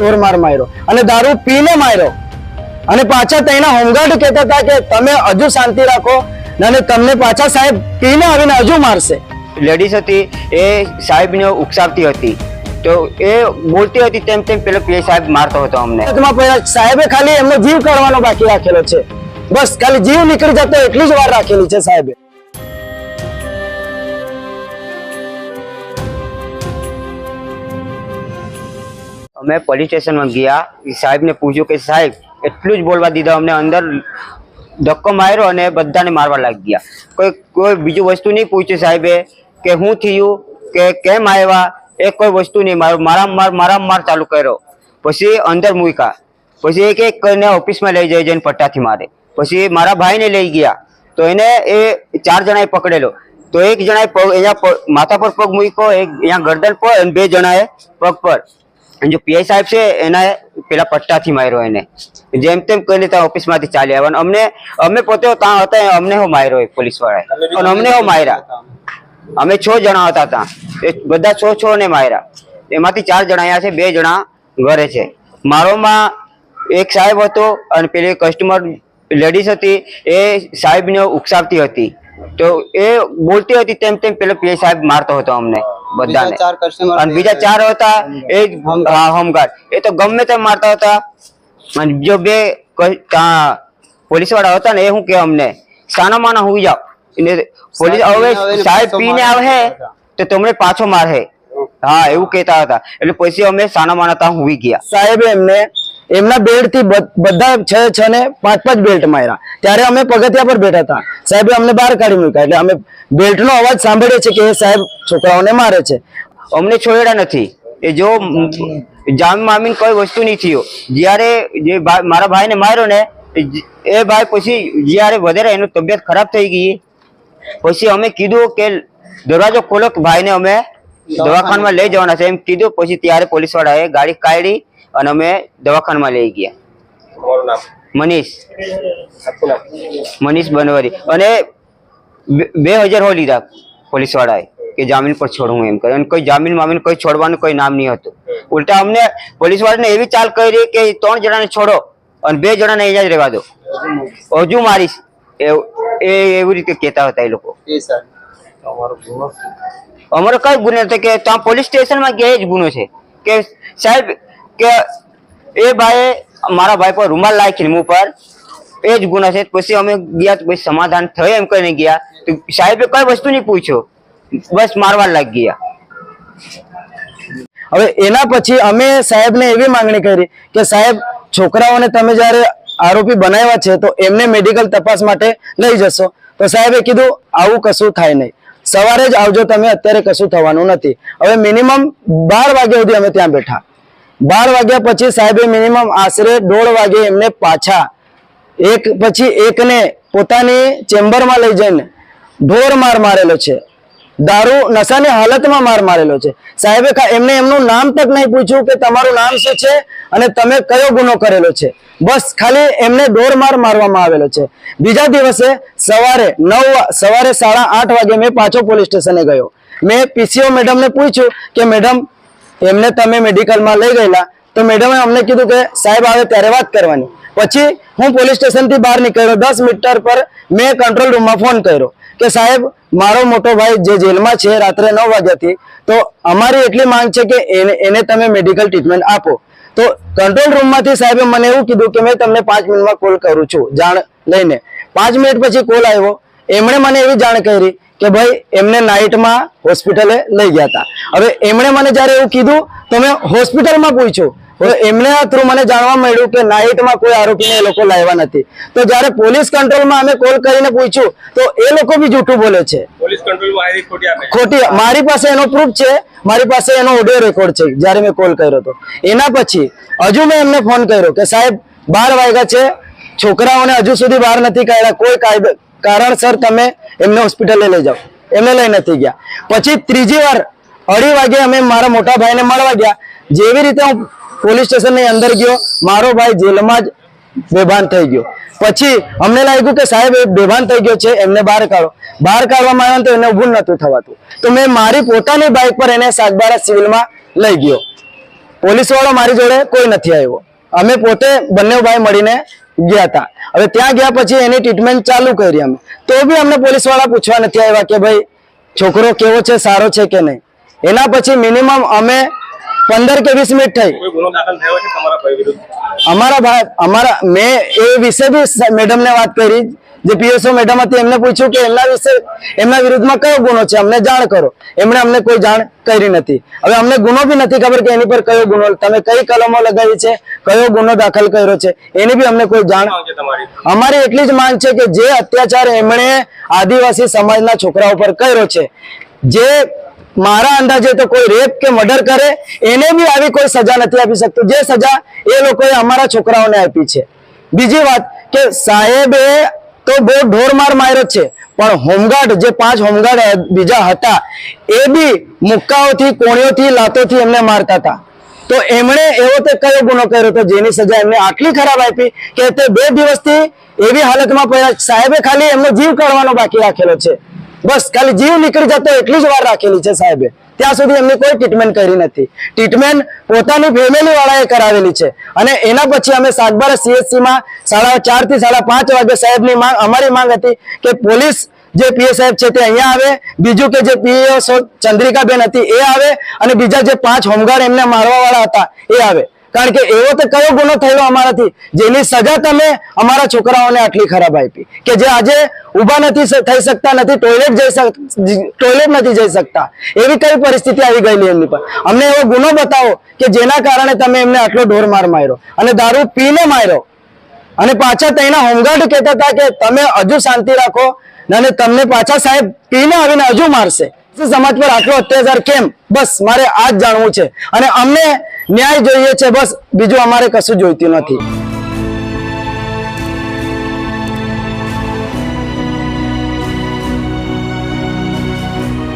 ઢોરમાર માર્યો અને દારૂ પીને માર્યો. અને પાછા તેના હોમગાર્ડ કહેતા હતા કે તમે હજુ શાંતિ રાખો અને તમને પાછા સાહેબ પીને આવીને હજુ મારશે. લેડીઝ હતી એ સાહેબને ઉકસાવતી હતી. તો એ બોલતી હતી તેમ તેમ પેલો પીએ સાહેબ મારતો હતો અમને. સાહેબે ખાલી એમનો જીવ કાઢવાનો બાકી રાખેલો છે. બસ ખાલી જીવ નીકળી જતો એટલી જ વાર રાખેલી છે સાહેબે. અમે પોલીસ સ્ટેશનમાં ગયા. સાહેબને પૂછ્યું કે, સાહેબ, એટલું જ બોલવા દીધા અમને. અંદર ધક્કો માર્યો અને બધાને મારવા લાગી ગયા. કોઈ કોઈ બીજું વસ્તુ નહીં પૂછ્યું સાહેબે કે હું થયું, કે કેમ આવ્યા? એ કોઈ વસ્તુ નહીં. મારું મારા માર મારા માર ચાલુ કર્યો. પછી અંદર મૂક્યા. પછી એક એક કરીને ઓફિસમાં લઈ જાય જઈને પટ્ટાથી મારે. પછી મારા ભાઈને લઈ ગયા. તો એને એ ચાર જણાએ પકડેલો. તો એક જણાએ પગ અહીંયા માથા પર પગ મૂક્યો, એક અહીંયા ગરદન પર અને બે જણાએ પગ પર. જો પીઆઈ સાહેબ છે એના પેલા પટ્ટાથી માર્યો એને. જેમ તેમ કરીને ત્યાં ઓફિસમાંથી ચાલી આવ્યા અમને અમે પોતે ત્યાં હતા અમને હું માર્યો એ પોલીસ વાળાએ અને અમને હો માર્યા. અમે છ જણા હતા ત્યાં. એ બધા છ છ ને માર્યા. એમાંથી ચાર જણા અહીંયા છે બે જણા ઘરે છે. મારોમાં એક સાહેબ હતો અને પેલી કસ્ટમર લેડીઝ હતી. એ સાહેબને ઉકસાવતી હતી. તો એ બોલતી હતી તેમ તેમ પેલો પીઆઈ સાહેબ મારતો હતો અમને. બધાને. ચાર customer અને બીજા ચાર હતા એ હા, હોમગાર્ડ એ તો ગમે તેમ મારતા હતા. અને જો બે પોલીસવાળા હતા ને એ શું કે અમને? સાના માના હોઈ જાઓ. પોલીસ હવે સાહેબ પીને આવે તો તમને પાછો મારે હા એવું કહેતા હતા. એટલે પછી અમે સાના માના ત્યાં હુઈ ગયા. સાહેબ એમને એમના બેલ્ટથી બધા છ છ ને પાંચ પાંચ બેલ્ટ માર્યા. ત્યારે અમે પગથિયા પર બેઠા હતા. સાહેબે અમને બહાર કાઢી મૂક્યા. એટલે અમે બેલ્ટ નો અવાજ સાંભળીએ છીએ કે સાહેબ છોકરાઓને મારે છે. અમને છોડ્યા નથી. એ જો જામ મામીન કોઈ વસ્તુ નહીં થયો. જ્યારે જે મારા ભાઈને માર્યો ને, એ ભાઈ પછી જ્યારે વધારે એનું તબિયત ખરાબ થઈ ગઈ, પછી અમે કીધું કે દરવાજો ખોલો ભાઈને અમે દવાખાનામાં લઈ જવાના છે એમ કીધું. પછી ત્યારે પોલીસ વાળાએ ગાડી કાઢી અને અમે દવાખાનામાં લઈ ગયા. મનીષ. મનીષ બનવારી. અને બે- હજાર હો લીધા પોલીસ વાળાએ કે જામીન પર છોડવું એમ કરે. અને કોઈ જામીન મામીન કોઈ છોડવાનું કોઈ નામ નહીં હતું. ઉલટા અમને પોલીસ વાળાને એવી ચાલ કરી કે ત્રણ જણાને છોડો અને બે જણાને અહીંયા જ રહેવા દો. હજુ મારીશ. એવું- એ એવી રીતે કહેતા હતા એ લોકો. એ સર તમારો ગુનો શું? અમારો કઈ ગુનો હતો કે ત્યાં પોલીસ સ્ટેશનમાં ગયા જ ગુનો છે. કે સાહેબ, કે એ ભાઈએ મારા ભાઈ પર રૂમાલ નાખીને મું પર એ જ ગુનો છે. પછી અમે ગયા પછી સમાધાન થયું એમ કરીને ગયા. તો સાહેબે કઈ વસ્તુ નહીં પૂછ્યો. બસ મારવા લાગી ગયા. હવે એના પછી અમે સાહેબને એવી માંગણી કરી કે સાહેબ, છોકરાઓને તમે જ્યારે આરોપી બનાવ્યા છે તો એમને મેડિકલ તપાસ માટે લઈ જશો. તો સાહેબે કીધું, આવું કશું થાય નહીં. સવારે જ આવજો તમે, અત્યારે કશું થવાનું નથી. હવે મિનિમમ બાર વાગ્યા સુધી અમે ત્યાં બેઠા. બાર વાગ્યા પછી સાહેબે મિનિમમ આશરે દોઢ વાગે એમને પાછા, એક પછી એકને પોતાની ચેમ્બરમાં લઈ જઈને ઢોર માર મારેલો છે. દારૂ નશાની હાલતમાં માર મારેલો છે. સાહેબે એમને એમનું નામ તક નહીં પૂછ્યું કે તમારું નામ શું છે અને તમે કયો ગુનો કરેલો છે. બસ ખાલી એમને દોર માર મારવામાં આવેલો છે. બીજા દિવસે સવારે નવ સવારે સાડા આઠ વાગે મેં પાછો પોલીસ સ્ટેશને ગયો. મેં પીસીઓ મેડમને પૂછ્યું કે, મેડમ, એમને તમે મેડિકલમાં લઈ ગયેલા. તો મેડમે અમને કીધું કે, સાહેબ, આવે ત્યારે વાત કરવાની. પછી હું પોલીસ સ્ટેશનથી બહાર નીકળ્યો. દસ મીટર પર મેં કંટ્રોલ રૂમમાં ફોન કર્યો કે, સાહેબ મારો મોટો ભાઈ જે જેલમાં છે રાત્રે નવ વાગ્યાથી, તો અમારી એટલી માંગ છે કે એને એને તમે મેડિકલ ટ્રીટમેન્ટ આપો. તો કંટ્રોલ રૂમમાંથી સાહેબે મને એવું કીધું કે મેં તમને પાંચ મિનિટમાં કોલ કરું છું, જાણ લઈને. પાંચ મિનિટ પછી કોલ આવ્યો. એમણે મને એવી જાણ કરી કે ભાઈ, એમને નાઇટમાં હોસ્પિટલે લઈ ગયા હતા. હવે એમણે મને જ્યારે એવું કીધું, તો મેં હોસ્પિટલમાં પૂછ્યું. હવે એમને થ્રુ મને જાણવા મળ્યું કે નાઇટમાં કોઈ આરોપીને એ લોકો લાવ્યા નથી. તો જ્યારે પોલીસ કંટ્રોલમાં અમે કોલ કરીને પૂછ્યું તો એ લોકો બી જૂઠું બોલે છે. ખોટી મારી પાસે એનો પ્રૂફ છે મારી પાસે એનો ઓડિયો રેકોર્ડ છે જ્યારે મેં કોલ કર્યો હતો. એના પછી હજુ મેં એમને ફોન કર્યો કે સાહેબ બાર વાગ્યા છે છોકરાઓને હજુ સુધી બહાર નથી કાઢ્યા કોઈ કારણસર તમે એમને હોસ્પિટલે લઈ જાઓ. એમને લઈ નથી ગયા. પછી ત્રીજી વાર અઢી વાગે અમે મારા મોટા ભાઈને મળવા ગયા. જેવી રીતે હું પોલીસ સ્ટેશનની અંદર ગયો, મારો ભાઈ જેલમાં જ બેભાન થઈ ગયો. પછી અમને લાગ્યું કે સાહેબ, એ બેભાન થઈ ગયો છે, એમને બહાર કાઢો. બહાર કાઢવામાં આવ્યો તો એને ઊભું નતું થવાતું. તો મેં મારી પોતાની બાઇક પર એને સાગબારા સિવિલમાં લઈ ગયો. પોલીસ વાળો મારી જોડે કોઈ નથી આવ્યો. અમે પોતે બંને ભાઈ મળીને ગયા હતા. હવે ત્યાં ગયા પછી એની ટ્રીટમેન્ટ ચાલુ કરી અમે. તો બી અમને પોલીસવાળા પૂછવા નથી આવ્યા કે ભાઈ, છોકરો કેવો છે, સારો છે કે નહીં? એના પછી મિનિમમ અમે પંદર કે વીસ મિનિટ થઈ. અમારા ભાઈ અમારા મેં એ વિશે બી મેડમને વાત કરી. જે પીએસઓ મેડમ હતી એમને પૂછ્યું કે એમના વિશે એમના વિરુદ્ધમાં કયો ગુનો છે? અમને જાણ કરો. એમણે અમને કોઈ જાણ કરી નથી. હવે અમને ગુનો બી નથી ખબર કે એની પર કયો ગુનો તમે કઈ કલમો લગાવી છે? કયો ગુનો દાખલ કર્યો છે? એની બી અમને કોઈ જાણ અમારી એટલી જ માંગ છે કે જે અત્યાચાર એમણે આદિવાસી સમાજના છોકરાઓ પર કર્યો છે જે મારા અંદાજે તો કોઈ રેપ કે મર્ડર કરે, એને બી આવી કોઈ સજા નથી આપી શકતું. જે સજા એ લોકોએ અમારા છોકરાઓને આપી છે. બીજી વાત કે સાહેબે તો બહુ ઢોરમાર માર્યો છે, પણ હોમગાર્ડ, જે પાંચ હોમગાર્ડ બીજા હતા, એ બી મુક્કાઓથી, કોણીઓથી, લાતોથી એમને મારતા હતા. તો એમણે એવો તે કયો ગુનો કર્યો તો જેની સજા એમને આટલી ખરાબ આપી કે તે બે દિવસથી એવી હાલતમાં પડ્યા, સાહેબે ખાલી એમનો જીવ કાઢવાનો બાકી રાખેલો છે. બસ ખાલી જીવ નીકળી જતો એટલી જ વાર રાખેલી છે સાહેબે. ત્યાં સુધી એમની કોઈ ટ્રીટમેન્ટ કરી નથી. ટ્રીટમેન્ટ પોતાની ફેમિલી વાળાએ કરાવેલી છે. અને એના પછી અમે સાગબારા સીએસસીમાં સાડા ચારથી સાડા પાંચ વાગે સાહેબની માંગ, અમારી માંગ હતી કે પોલીસ જે પીએ સાહેબ છે તે અહીંયા આવે, બીજું કે જે પીએ ચંદ્રિકાબેન હતી એ આવે, અને બીજા જે પાંચ હોમગાર્ડ એમને મારવા વાળા હતા એ આવે. કારણ કે એવો તો કયો ગુનો થયેલો અમારાથી જેની સજા તમે અમારા છોકરાઓને આટલી ખરાબ આપી. કે જે આજે ઊભા નથી થઈ શકતા નથી ટોયલેટ જઈ ટોયલેટ નથી જઈ શકતા. એવી કઈ પરિસ્થિતિ આવી ગયેલી એમની પર? અમને એવો ગુનો બતાવો કે જેના કારણે તમે એમને આટલો ઢોર માર માર્યો અને દારૂ પીને માર્યો. અને પાછા તેના હોમગાર્ડ કહેતા હતા કે તમે હજુ શાંતિ રાખો અને તમને પાછા સાહેબ પીને આવીને હજુ મારશે. સમાજ પર આટલો અત્યાચાર કેમ? બસ, મારે આ જ જાણવું છે. અને અમને ન્યાય જોઈએ છે, બસ. બીજું અમારે કશું જોઈતું નથી.